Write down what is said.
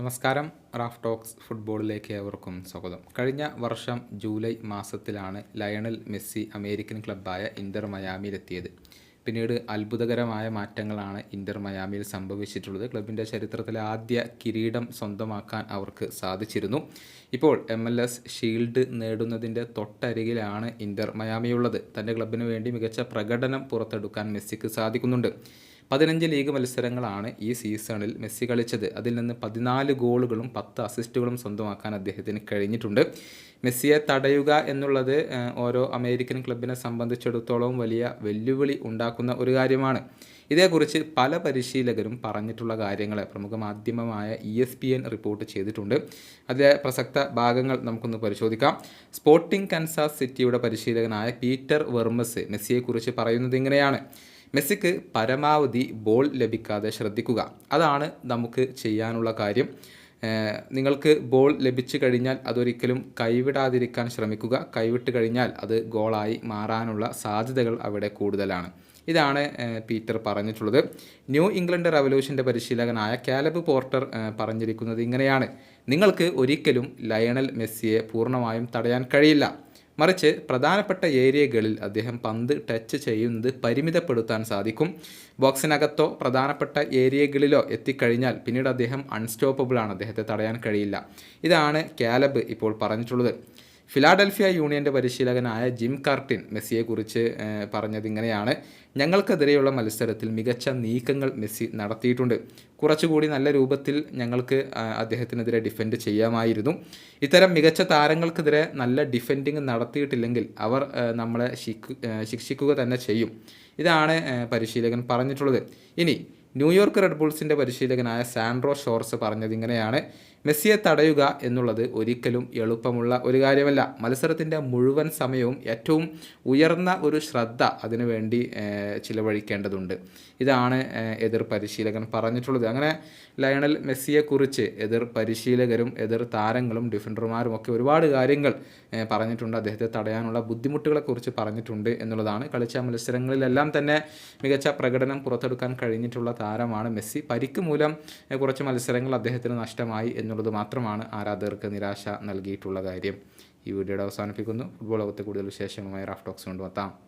നമസ്കാരം. Raf talks ഫുട്ബോളിലേക്ക് ഏവർക്കും സ്വാഗതം. കഴിഞ്ഞ വർഷം ജൂലൈ മാസത്തിലാണ് ലയണൽ മെസ്സി അമേരിക്കൻ ക്ലബ്ബായ ഇന്റർ മയാമിയിലെത്തിയത്. പിന്നീട് അത്ഭുതകരമായ മാറ്റങ്ങളാണ് ഇന്റർ മയാമിയിൽ സംഭവിച്ചിട്ടുള്ളത്. ക്ലബിന്റെ ചരിത്രത്തിലെ ആദ്യ കിരീടം സ്വന്തമാക്കാൻ അവർക്ക് സാധിച്ചിരുന്നു. ഇപ്പോൾ എം എൽ എസ് ഷീൽഡ് നേടുന്നതിന്റെ തൊട്ടരികിലാണ് ഇന്റർ മയാമിയുള്ളത്. തന്റെ ക്ലബിന് വേണ്ടി മികച്ച പ്രകടനം പുറത്തെടുക്കാൻ മെസ്സിക്ക് സാധിക്കുന്നുണ്ട്. പതിനഞ്ച് ലീഗ് മത്സരങ്ങളാണ് ഈ സീസണിൽ മെസ്സി കളിച്ചത്. അതിൽ നിന്ന് പതിനാല് ഗോളുകളും പത്ത് അസിസ്റ്റുകളും സ്വന്തമാക്കാൻ അദ്ദേഹത്തിന് കഴിഞ്ഞിട്ടുണ്ട്. മെസ്സിയെ തടയുക എന്നുള്ളത് ഓരോ അമേരിക്കൻ ക്ലബിനെ സംബന്ധിച്ചിടത്തോളം വലിയ വെല്ലുവിളി ഉണ്ടാക്കുന്ന ഒരു കാര്യമാണ്. ഇതേക്കുറിച്ച് പല പരിശീലകരും പറഞ്ഞിട്ടുള്ള കാര്യങ്ങളെ പ്രമുഖ മാധ്യമമായ E S P N report ചെയ്തിട്ടുണ്ട്. അതിലെ പ്രസക്ത ഭാഗങ്ങൾ നമുക്കൊന്ന് പരിശോധിക്കാം. സ്പോർട്ടിംഗ് കൻസാസ് സിറ്റിയുടെ പരിശീലകനായ പീറ്റർ വെർമസ് മെസ്സിയെക്കുറിച്ച് പറയുന്നത് ഇങ്ങനെയാണ്. മെസ്സിക്ക് പരമാവധി ബോൾ ലഭിക്കാതെ ശ്രദ്ധിക്കുക. അതാണ് നമുക്ക് ചെയ്യാനുള്ള കാര്യം. നിങ്ങൾക്ക് ബോൾ ലഭിച്ചു കഴിഞ്ഞാൽ അതൊരിക്കലും കൈവിടാതിരിക്കാൻ ശ്രമിക്കുക. കൈവിട്ട് കഴിഞ്ഞാൽ അത് ഗോളായി മാറാനുള്ള സാധ്യതകൾ അവിടെ കൂടുതലാണ്. ഇതാണ് പീറ്റർ പറഞ്ഞിട്ടുള്ളത്. ന്യൂ ഇംഗ്ലണ്ട് റവല്യൂഷന്റെ പരിശീലകനായ കാലബ് പോർട്ടർ പറഞ്ഞിരിക്കുന്നത് ഇങ്ങനെയാണ്. നിങ്ങൾക്ക് ഒരിക്കലും ലയണൽ മെസ്സിയെ പൂർണമായും തടയാൻ കഴിയില്ല. മറിച്ച് പ്രധാനപ്പെട്ട ഏരിയകളിൽ അദ്ദേഹം പന്ത് ടച്ച് ചെയ്യുന്നത് പരിമിതപ്പെടുത്താൻ സാധിക്കും. ബോക്സിനകത്തോ പ്രധാനപ്പെട്ട ഏരിയകളിലോ എത്തിക്കഴിഞ്ഞാൽ പിന്നീട് അദ്ദേഹം അൺസ്റ്റോപ്പബിൾ ആണ്. അദ്ദേഹത്തെ തടയാൻ കഴിയില്ല. ഇതാണ് കാലബ് ഇപ്പോൾ പറഞ്ഞിട്ടുള്ളത്. ഫിലാഡൽഫിയ യൂണിയന്റെ പരിശീലകനായ ജിം കാർട്ടിൻ മെസ്സിയെക്കുറിച്ച് പറഞ്ഞത് ഇങ്ങനെയാണ്. ഞങ്ങൾക്കെതിരെയുള്ള മത്സരത്തിൽ മികച്ച നീക്കങ്ങൾ മെസ്സി നടത്തിയിട്ടുണ്ട്. കുറച്ചുകൂടി നല്ല രൂപത്തിൽ ഞങ്ങൾക്ക് അദ്ദേഹത്തിനെതിരെ ഡിഫെൻഡ് ചെയ്യാമായിരുന്നു. ഇത്തരം മികച്ച താരങ്ങൾക്കെതിരെ നല്ല ഡിഫെൻഡിങ് നടത്തിയിട്ടില്ലെങ്കിൽ അവർ നമ്മളെ ശിക്ഷിക്കുക തന്നെ ചെയ്യും. ഇതാണ് പരിശീലകൻ പറഞ്ഞിട്ടുള്ളത്. ഇനി ന്യൂയോർക്ക് റെഡ് ബുൾസിന്റെ പരിശീലകനായ സാൻഡ്രോ ഷോർസ് പറഞ്ഞത് ഇങ്ങനെയാണ്. മെസ്സിയെ തടയുക എന്നുള്ളത് ഒരിക്കലും എളുപ്പമുള്ള ഒരു കാര്യമല്ല. മത്സരത്തിന്റെ മുഴുവൻ സമയവും ഏറ്റവും ഉയർന്ന ഒരു ശ്രദ്ധ അതിനുവേണ്ടി ചിലവഴിക്കേണ്ടതുണ്ട്. ഇതാണ് എതിർ പരിശീലകൻ പറഞ്ഞിട്ടുള്ളത്. അങ്ങനെ ലയണൽ മെസ്സിയെക്കുറിച്ച് എതിർ പരിശീലകരും എതിർ താരങ്ങളും ഡിഫൻഡർമാരും ഒക്കെ ഒരുപാട് കാര്യങ്ങൾ പറഞ്ഞിട്ടുണ്ട്. അദ്ദേഹത്തെ തടയാനുള്ള ബുദ്ധിമുട്ടുകളെക്കുറിച്ച് പറഞ്ഞിട്ടുണ്ട് എന്നുള്ളതാണ്. കളിച്ച മത്സരങ്ങളിലെല്ലാം തന്നെ മികച്ച പ്രകടനം പുറത്തെടുക്കാൻ കഴിഞ്ഞിട്ടുള്ള താരമാണ് മെസ്സി. പരിക്ക് മൂലം കുറച്ച് മത്സരങ്ങൾ അദ്ദേഹത്തിന് നഷ്ടമായി എന്നുള്ളത് മാത്രമാണ് ആരാധകർക്ക് നിരാശ നൽകിയിട്ടുള്ള കാര്യം. ഈ വീഡിയോയുടെ അവസാനിപ്പിക്കുന്നു. ഫുട്ബോൾ ലോകത്തെ കൂടുതൽ വിശേഷങ്ങളുമായി റാഫ് ടോക്സ് കൊണ്ടുവത്താം.